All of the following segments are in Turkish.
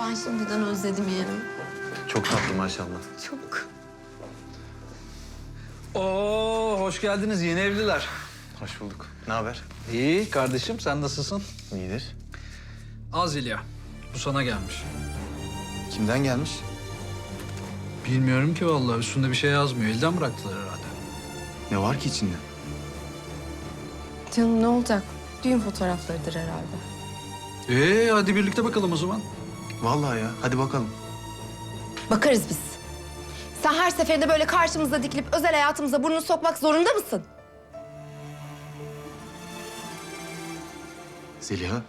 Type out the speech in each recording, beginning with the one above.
Ben şimdiden özledim yeğenim. Çok tatlı maşallah. Çok. Oo, hoş geldiniz yeni evliler. Hoş bulduk. Ne haber? İyi kardeşim, sen nasılsın? İyidir. Azilya, bu sana gelmiş. Kimden gelmiş? Bilmiyorum ki vallahi, üstünde bir şey yazmıyor. Elden bıraktılar herhalde. Ne var ki içinde? Canım ne olacak? Düğün fotoğraflarıdır herhalde. Ee, hadi birlikte bakalım o zaman. Vallahi ya. Hadi bakalım. Bakarız biz. Sen her seferinde böyle karşımıza dikilip özel hayatımıza burnunu sokmak zorunda mısın? Zeliha.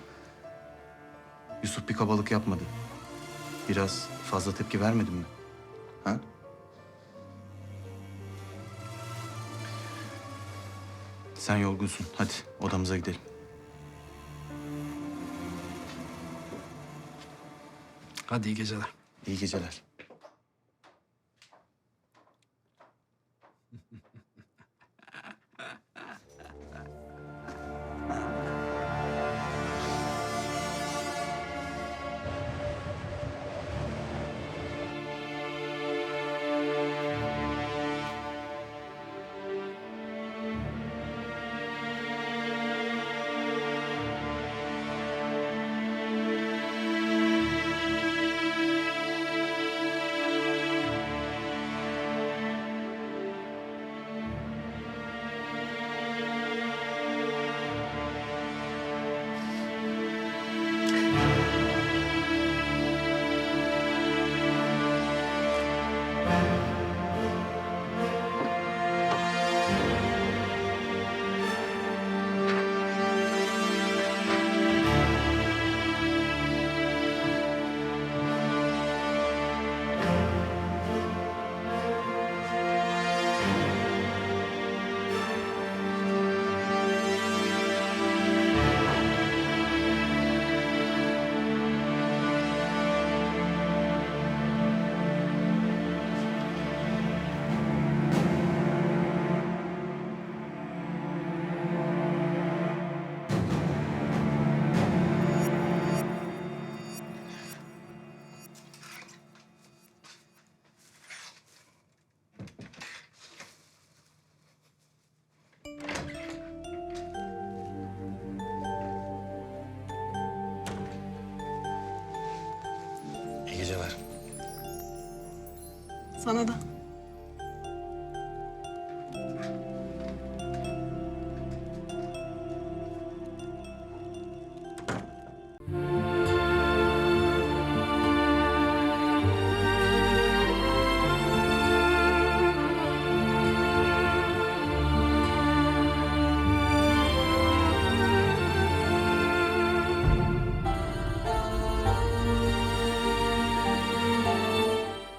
Yusuf bir kabalık yapmadı. Biraz fazla tepki vermedin mi? Ha? Sen yorgunsun. Hadi odamıza gidelim. Hadi iyi geceler. İyi geceler. Geceler. Sana da.